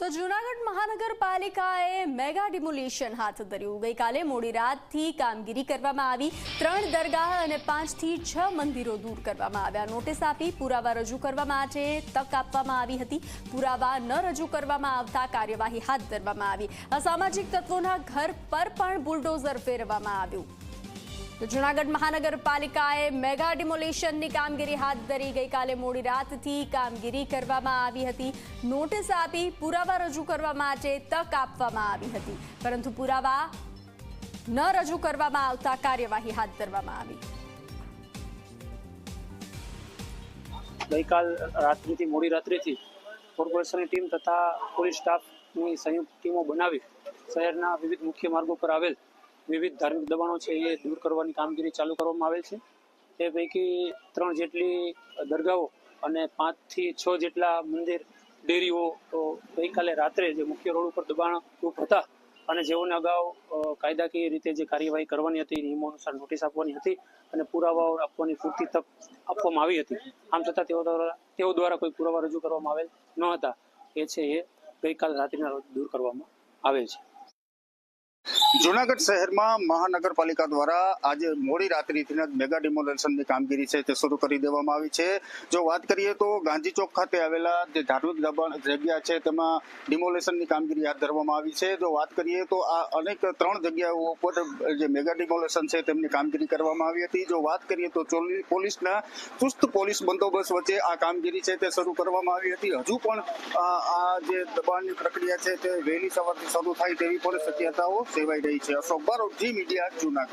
તો જૂનાગઢ મહાનગરપાલિકાએ mega demolition હાથ ધર્યું. ગઈકાલે મોડી રાતથી કામગીરી કરવામાં આવી. ત્રણ દરગાહ અને પાંચથી છ મંદિરો દૂર કરવામાં આવ્યા. નોટિસ આપી પુરાવા રજૂ કરવા માટે તક આપવામાં આવી હતી. પુરાવા ન રજૂ કરવામાં આવતા કાર્યવાહી હાથ ધરવામાં આવી. અસામાજિક તત્વોના ઘર પર પણ બુલડોઝર ફેરવવામાં આવ્યું. તો જૂનાગઢ મહાનગરપાલિકાએ મેગા ડિમોલિશનની કામગીરી હાથ ધરી. ગઈકાલે મોડી રાતથી કામગીરી કરવામાં આવી હતી. નોટિસ આપી પુરાવા રજૂ કરવા માટે તક આપવામાં આવી હતી. પરંતુ પુરાવા ન રજૂ કરવામાં આવતા કાર્યવાહી હાથ ધરવામાં આવી. ગઈકાલ રાત્રિથી, મોડી રાત્રિથી કોર્પોરેશનની ટીમ તથા પોલીસ સ્ટાફની સંયુક્ત ટીમો બનાવી શહેરના વિવિધ મુખ્ય માર્ગો પર આવેલ વિવિધ ધાર્મિક દબાણો છે એ દૂર કરવાની કામગીરી ચાલુ કરવામાં આવેલ છે. તે પૈકી ત્રણ જેટલી દરગાહો અને પાંચથી છ જેટલા મંદિર, ડેરીઓ ગઈકાલે રાત્રે જે મુખ્ય રોડ ઉપર દબાણ રૂપ હતા અને જેઓને અગાઉ કાયદાકીય રીતે જે કાર્યવાહી કરવાની હતી, નિયમો અનુસાર નોટિસ આપવાની હતી અને પુરાવાઓ આપવાની પૂરતી તક આપવામાં આવી હતી. આમ છતાં તેઓ દ્વારા તેઓ દ્વારા કોઈ પુરાવા રજૂ કરવામાં આવેલ ન હતા. એ છે એ ગઈકાલ રાત્રિના રોજ દૂર કરવામાં આવેલ છે. જુનાગઢ શહેરમાં મહાનગરપાલિકા દ્વારા આજે મોડી રાત્રિથી જ મેગા ડિમોલેશનની કામગીરી છે તે શરૂ કરી દેવામાં આવી છે. જો વાત કરીએ તો ગાંધી ચોક ખાતે આવેલા જે ધાર્મિક દબાણ જગ્યા છે તેમાં ડિમોલેશનની કામગીરી હાથ ધરવામાં આવી છે. જો વાત કરીએ તો આ અનેક ત્રણ જગ્યાઓ ઉપર જે મેગા ડિમોલેશન છે તેમની કામગીરી કરવામાં આવી હતી. જો વાત કરીએ તો પોલીસના ચુસ્ત પોલીસ બંદોબસ્ત વચ્ચે આ કામગીરી છે તે શરૂ કરવામાં આવી હતી. હજુ પણ આ જે દબાણની પ્રક્રિયા છે તે વહેલી સવારથી શરૂ થાય તેવી પણ શક્યતાઓ સેવાઈ રહી છે. અશોક બારોટ જી મીડિયા જુનાગઢ.